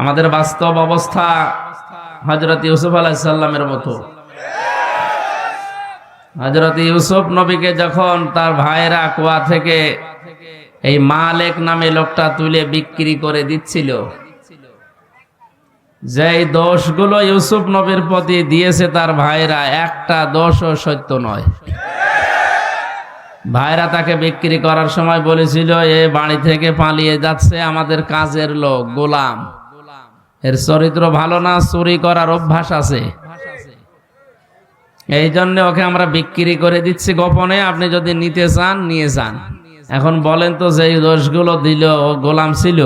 আমাদের বাস্তব অবস্থা হজরত ইউসুফ আলাহিসাল্লামের মতো। হজরত ইউসুফ নবীকে যখন তার ভাইরা কুয়া থেকে এই মালেক নামে লোকটা তুলে বিক্রি করে দিচ্ছিল, যেই দোষগুলো ইউসুফ নবীর প্রতি দিয়েছে তার ভাইরা একটা দোষও সত্য নয়। ভাইরা তাকে বিক্রি করার সময় বলেছিল, এ বাড়ি থেকে পালিয়ে যাচ্ছে আমাদের কাজের লোক, গোলাম। এর চরিত্র ভালো না, চুরি করার অভ্যাস আছে। এই জন্য ওকে আমরা বিক্রি করে দিচ্ছি গোপনে, আপনি যদি নিতে চান, নিয়ে যান। এখন বলেন তো যে দোষগুলো দিল, ও গোলাম ছিল,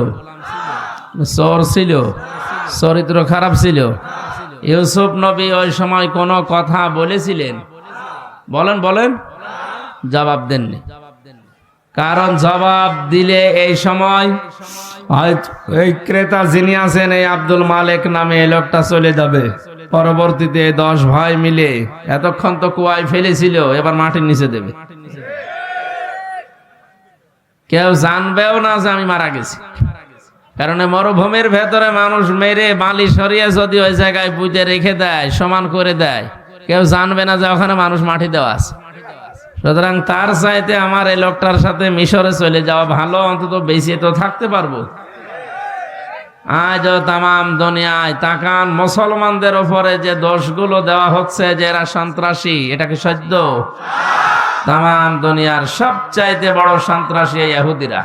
চোর ছিল, চরিত্র খারাপ ছিল। ইউসুফ নবী ওই সময় কোনো কথা বলেছিলেন? বলেন বলেন। জবাব দেননি। কারণ জবাব দিলে এই সময় ক্রেতা যিনি আছেন, এই আব্দুল মালিক নামে এই লোকটা চলে যাবে। পরবর্তীতে দশ ভাই মিলে এতক্ষণ তো কুয়ায় ফেলেছিল, এবার মাটির নিচে দেবে। কেউ জানবেও না যে আমি মারা গেছি। কারণ মরুভূমির ভেতরে মানুষ মেরে বালি সরিয়ে যদি ওই জায়গায় পুঁতে রেখে দেয়, সমান করে দেয়, কেউ জানবে না যে ওখানে মানুষ মাটি দেওয়া আছে। সুতরাং তার চাইতে আমার এই লোকটার সাথে মিশরে চলে যাওয়া ভালো, অন্তত বেঁচে তো থাকতে পারব। আজ তামাম দুনিয়ায় তাকান মুসলমানদের ওপরে যে দোষগুলো দেওয়া হচ্ছে, যে এরা সন্ত্রাসী, এটা কি সত্য? তামাম দুনিয়ার সবচাইতে বড় সন্ত্রাসী ইহুদিরা।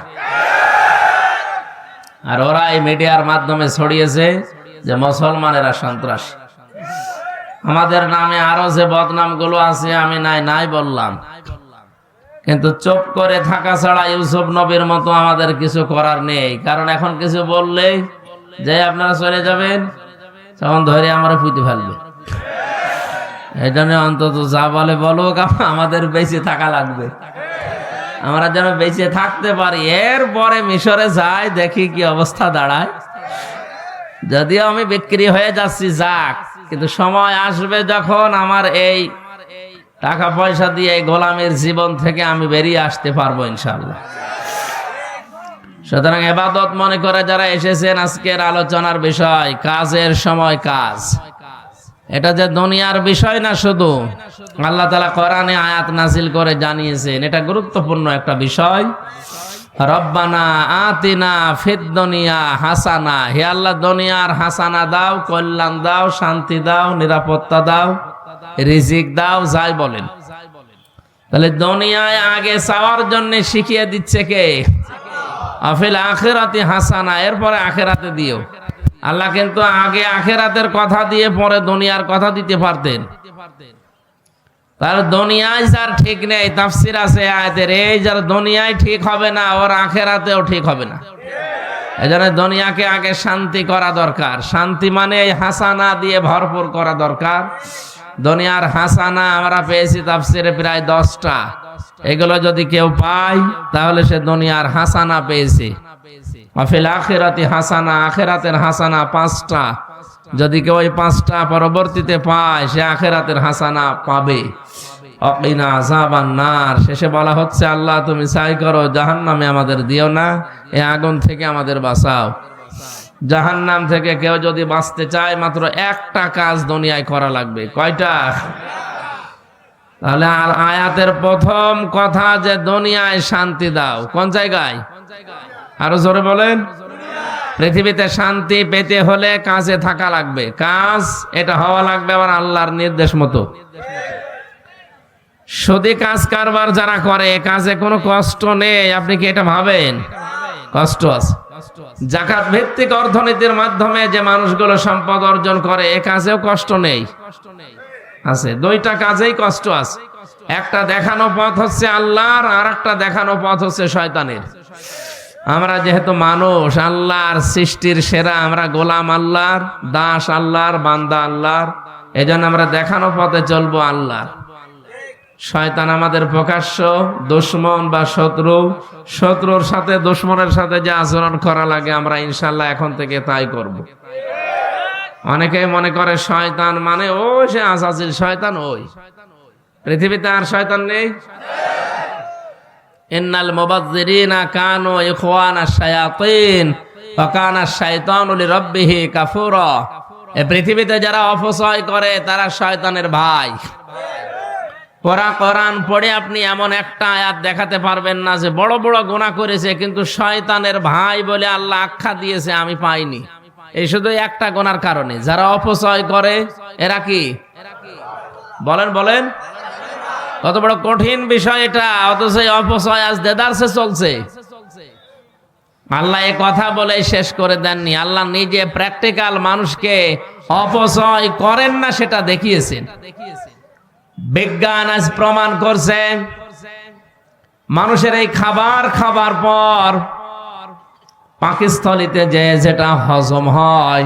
আর ওরা এই মিডিয়ার মাধ্যমে ছড়িয়েছে যে মুসলমানেরা সন্ত্রাসী। আমাদের নামে আরও যে বদনামগুলো আছে, আমি নাই নাই বললাম। কিন্তু চুপ করে থাকা ছাড়া ইউসুফ নবীর মতো আমাদের কিছু করার নেই। কারণ এখন কিছু বললেই যে আপনারা চলে যাবেন, তখন ধরে আমরা পুঁতে ফেলবে। এই জন্য অন্তত যা বলে বলো আমাদের বেঁচে থাকা লাগবে। আমরা যেন বেঁচে থাকতে পারি। এরপরে মিশরে যাই, দেখি কি অবস্থা দাঁড়ায়। যদিও আমি বিক্রি হয়ে যাচ্ছি, যাক, কিন্তু সময় আসবে যখন আমার এই টাকা পয়সা দিয়ে এই গোলামের জীবন থেকে আমি বেরিয়ে আসতে পারব ইনশাল্লাহ সুতরাং এবাদত মনে করে যারা এসেছেন আজকের আলোচনার বিষয়, কাজের সময় কাজ। এটা যে দুনিয়ার বিষয় না শুধু, আল্লাহ তালা কোরআনে আয়াত নাজিল করে জানিয়েছেন, এটা গুরুত্বপূর্ণ একটা বিষয়। রব্বানা আতিনা ফিদ দুনিয়া হাসানা, হে আল্লাহ দুনিয়ার হাসানা দাও, কল্যাণ দাও, শান্তি দাও, নিরাপত্তা দাও। রিজিক দাও, যাই বলেন। তাহলে দুনিয়ায় আগে চাওয়ার জন্য শিখিয়ে দিচ্ছে কে? আফিল আখেরাতে হাসানা, এরপরে আখেরাতে দিও। আল্লাহ কিন্তু আগে আখেরাতের কথা দিয়ে পরে দুনিয়ার কথা দিতে পারতেন। তার দুনিয়ায় যার ঠিক নেই, তাফসির আছে আয়াতের, এই যার দুনিয়ায় ঠিক হবে না, ওর আখেরাতেও ঠিক হবে না। এই জন্য দুনিয়াকে আগে শান্তি করা দরকার। শান্তি মানে এই হাসানা দিয়ে ভরপুর করা দরকার। দুনিয়ার হাসানা আমরা পেয়েছি তাফসিরে প্রায় দশটা। এগুলো যদি কেউ পায়, তাহলে সে দুনিয়ার হাসানা পেয়েছে। অফিল আখেরাতে হাসানা, আখেরাতের হাসানা পাঁচটা। যদি কেউ ওই পাঁচটা পরবর্তীতে পায়, সে আখেরাতের হাসানা পাবে। অকিনা আজাবান নার। শেষে বলা হচ্ছে, আল্লাহ তুমি চাই করো জাহান নামে আমাদের দিও না এই আগুন থেকে আমাদের বাঁচাও। জাহান নাম থেকে কেউ যদি বাঁচতে চায়, মাত্র একটা কাজ দুনিয়ায় করা লাগবে। কয়টা? তাহলে আর আয়াতের প্রথম কথা যে দুনিয়ায় শান্তি দাও। কোন জায়গায়? আরও জোরে বলেন। পৃথিবীতে শান্তি পেতে হলে কাজে থাকা লাগবে। কাজ এটা হওয়া লাগবে আবার আল্লাহর নির্দেশ মতো। সদি কাজ কারবার যারা করে কাজে কোনো কষ্ট নেই। আপনি কি এটা ভাবেন? কষ্ট আছে। জাকাত ভিত্তিক অর্থনীতির মাধ্যমে যে মানুষগুলো সম্পদ অর্জন করে এ কাজেও কষ্ট নেই। আছে দুইটা কাজেই কষ্ট আছে। একটা দেখানো পথ হচ্ছে আল্লাহর আর একটা দেখানো পথ হচ্ছে শয়তানের। আমরা যেহেতু মানুষ আল্লাহর সৃষ্টির সেরা আমরা গোলাম আল্লাহর দাস আল্লাহর বান্দা আল্লাহর এই জন্য আমরা দেখানো পথে চলবো আল্লাহর। শয়তান আমাদের প্রকাশ্য দুশ্মন বা শত্রু। শত্রুর সাথে, দুশ্মনের সাথে যে আচরণ করা লাগে, আমরা ইনশাল্লাহ এখন থেকে তাই করব। অনেকে মনে করে শয়তান মানে ও সে আসাসিল শয়তান ওই। পৃথিবীতে আর শয়তান নেই। ইন্নাল মুবাজ্জিরিনা কানু ইখওয়ানা শায়াতিন অকানা শাইতানুল রব্বিহি কাফুর। এ পৃথিবীতে যারা অপচয় করে, তারা শয়তানের ভাই। পড়া কোরআন পড়ে আপনি এমন একটা আয়াত দেখাতে পারবেন না যে বড় বড় গুনাহ করেছে, কিন্তু শয়তানের ভাই বলে আল্লাহ আখ্যা দিয়েছে, আমি পাইনি। এই শুধু একটা গোনার কারণে। যারা অপচয় করে, এরা কি? বলেন বলেন। কত বড় কঠিন বিষয় এটা, অথচ অপচয় আজ দেদারসে চলছে। আল্লাহ এ কথা বলে শেষ করে দেননি। আল্লাহ নিজে প্র্যাকটিক্যাল মানুষকে অপচয় করেন না, সেটা দেখিয়েছেন। বিজ্ঞান আজ প্রমাণ করছে, মানুষের এই খাবার খাবার পর পাকিস্থলিতে যে যেটা হজম হয়,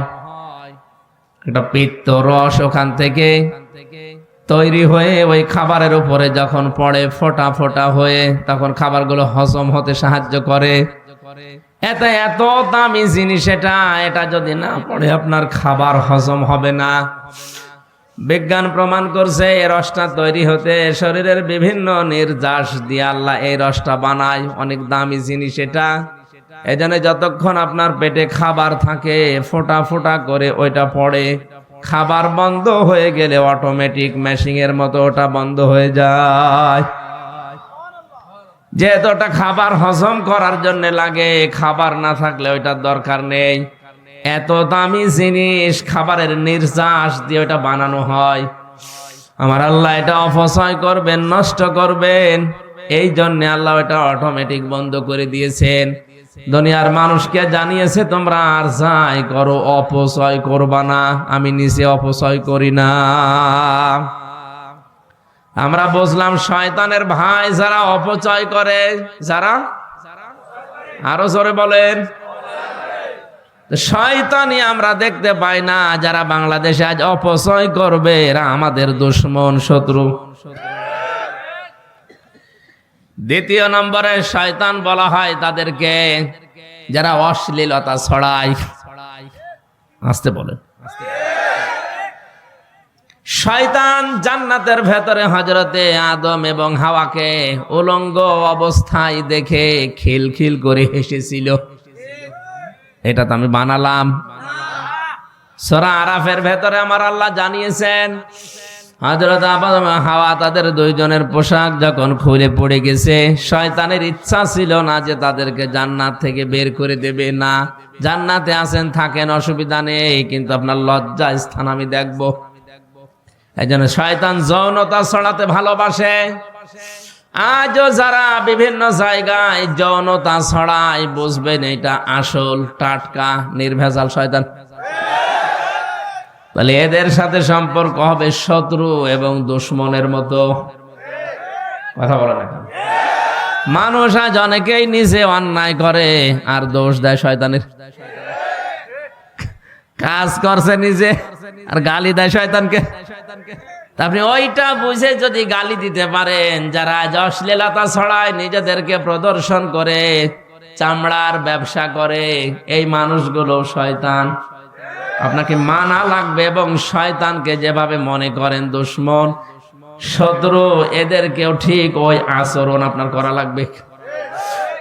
একটা পিত্ত রস ওখান থেকে তৈরি হয়ে ওই খাবারের উপরে যখন পড়ে ফোটা ফোটা হয়ে, তখন খাবারগুলো হজম হতে সাহায্য করে। এত এত দামি জিনিস এটা এটা যদি না পড়ে আপনার খাবার হজম হবে না। বিজ্ঞান প্রমাণ করছে, এই রসটা তৈরি হতে শরীরের বিভিন্ন নির্যাস দিয়ে আল্লাহ এই রসটা বানায়। অনেক দামি জিনিস এটা। এজন্য যতক্ষণ আপনার পেটে খাবার থাকে, ফোটা ফোটা করে ওইটা পড়ে। খাবার বন্ধ হয়ে গেলে অটোমেটিক মেশিং এর মতো ওটা বন্ধ হয়ে যায়। যেহেতু ওটা খাবার হজম করার জন্য লাগে, খাবার না থাকলে ওইটার দরকার নেই। এত দামি জিনিস, খাবারের নির্যাস দিয়ে ওটা বানানো হয়। আমার আল্লাহ এটা অপচয় করবেন, নষ্ট করবেন। এই জন্য আল্লাহ এটা অটোমেটিক বন্ধ করে দিয়েছেন। দুনিয়ার মানুষকে জানিয়েছে, তোমরা আর যাই করো, অপচয় করবা না। আমি নিজে অপচয় করি না। আমরা বুঝলাম, শয়তানের ভাই যারা অপচয় করে, যারা? আরও জোরে বলেন। শয়তানি আমরা দেখতে পাই না, যারা বাংলাদেশে আজ অপচয় করবে, এরা আমাদের দুশ্মন, শত্রু। দ্বিতীয় নম্বরে শয়তান বলা হয় তাদেরকে, যারা অশ্লীলতা ছড়ায়। আসতে বলেন। শয়তান জান্নাতের ভেতরে হজরতে আদম এবং হাওয়াকে উলঙ্গ অবস্থায় দেখে খিলখিল করে হেসেছিল। এটা তো আমি বানালাম। সরা আরাফের ভেতরে আমার আল্লাহ জানিয়েছেন হজরত হাওয়া তাদের দুইজনের পোশাক যখন খুলে পড়ে গেছে, শয়তানের ইচ্ছা ছিল না যে তাদেরকে জান্নাত থেকে বের করে দেবে না। জান্নাতে আছেন, থাকেন, অসুবিধা নেই, কিন্তু আপনার লজ্জা স্থান আমি দেখব। এই জন্য শয়তান যৌনতা ছড়াতে ভালোবাসে। আজও যারা বিভিন্ন জায়গায় যৌনতা ছড়ায়, বুঝবেন এটা আসল টাটকা, নির্ভেজাল শয়তান। তাহলে এদের সাথে সম্পর্ক হবে শত্রু এবং দুশ্মনের মতো। কথা বলে না মানুষ আজ অনেকেই নিজে অন্যায় করে, আর দোষ দেয় শয়তানের। কাজ করছে নিজে, আর গালি দেয় শয়তানকে। তা আপনি ওইটা বুঝে যদি গালি দিতে পারেন, যারা অশ্লীলতা ছড়ায় নিজেদেরকে প্রদর্শন করে, চামড়ার ব্যবসা করে, এই মানুষগুলো শয়তান। আপনাকে মানা লাগবে এবং শয়তানকে যেভাবে মনে করেন দুশ্মন, শত্রু, এদেরকেও ঠিক ওই আচরণ আপনার করা লাগবে।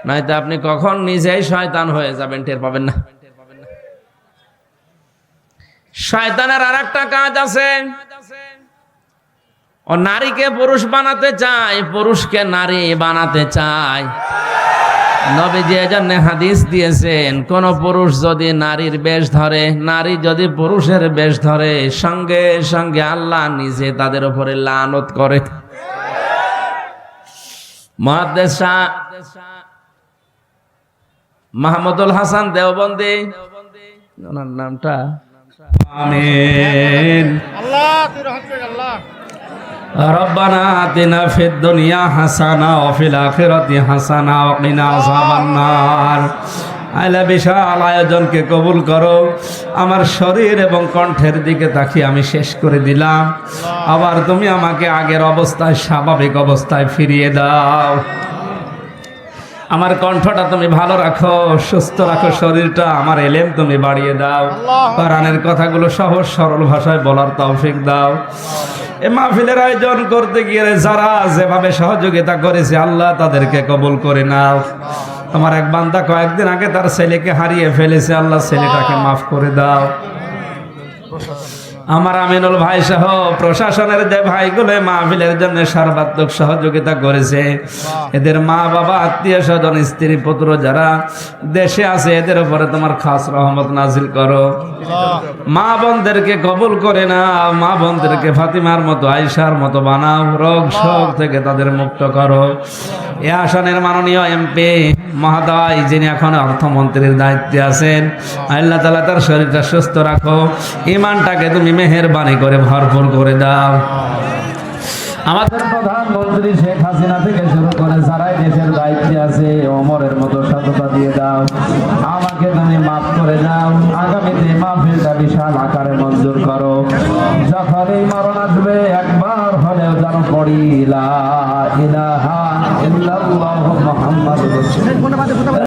নয়তো আপনি কখন নিজেই শয়তান হয়ে যাবেন, টের পাবেন না। শয়তানের আর একটা কাজ আছে। ও নারীকে পুরুষ বানাতে চায় পুরুষকে নারী বানাতে চায়। নবীজি এজন্য হাদিস দিয়েছেন কোন পুরুষ যদি নারীর বেশ ধরে নারী যদি পুরুষের বেশ ধরে সঙ্গে সঙ্গে আল্লাহ নিজে তাদের উপরে লানত করে। মহাদেশ মাহমুদুল হাসান দেওবন্দি ওনার নামটা? আমিন। আল্লাহ তুই রহমত করে আল্লাহ ربنا آتنا في الدنيا حسنة وفي الآخرة حسنة وقنا عذاب النار আইলা বিশাল আয়োজনকে কবুল করো আমার শরীর এবং কণ্ঠের দিকে তাকিয়ে আমি শেষ করে দিলাম আবার তুমি আমাকে আগের অবস্থায় স্বাভাবিক অবস্থায় ফিরিয়ে দাও আমার কণ্ঠটা তুমি ভালো রাখো সুস্থ রাখো শরীরটা আমার এলেম তুমি বাড়িয়ে দাও কোরআনের কথাগুলো সহজ সরল ভাষায় বলার তৌফিক দাও এ মাহফিলের আয়োজন করতে গিয়ে যারা যেভাবে সহযোগিতা করেছে, আল্লাহ তাদেরকে কবুল করে নাও। তোমার এক বান্দা কয়েকদিন আগে তার ছেলেকে হারিয়ে ফেলেছে, আল্লাহ ছেলেটাকে মাফ করে দাও। আমার আমিনুল ভাই সহ প্রশাসনের যে ভাইগুলো মাহফিলের জন্য সর্বাত্মক সহযোগিতা করেছে এদের মা বাবা আত্মীয় স্বজন স্ত্রী পুত্র যারা দেশে আছে এদের উপরে তোমার খাস রহমত নাজিল করো। মা বোনদেরকে কবুল করে না মা বোনদেরকে ফাতিমার মতো আয়সার মতো বানাও রোগ শোক থেকে তাদের মুক্ত করো। এ আসনের মাননীয় এমপি মহোদয় যিনি এখন অর্থমন্ত্রীর দায়িত্বে আছেন আল্লাহ তালা তার শরীরটা সুস্থ রাখো। ইমানটাকে তুমি মেহেরবানি করে, ভরপুর করে দাও। আমাদের প্রধানমন্ত্রী শেখ হাসিনা থেকে শুরু করে যারাই দেশের দায়িত্বে আছে, ওমরের মতো সততা দিয়ে দাও। আমাকে তুমি মাফ করে দাও। আগামীতে মাহফিলটা বিশাল আকারে মঞ্জুর করো। যখন এই মরণ আসবে, একবার হলেও যেন পড়ি, লা ইলাহা ইল্লাল্লাহু মুহাম্মাদুর রাসূলুল্লাহ।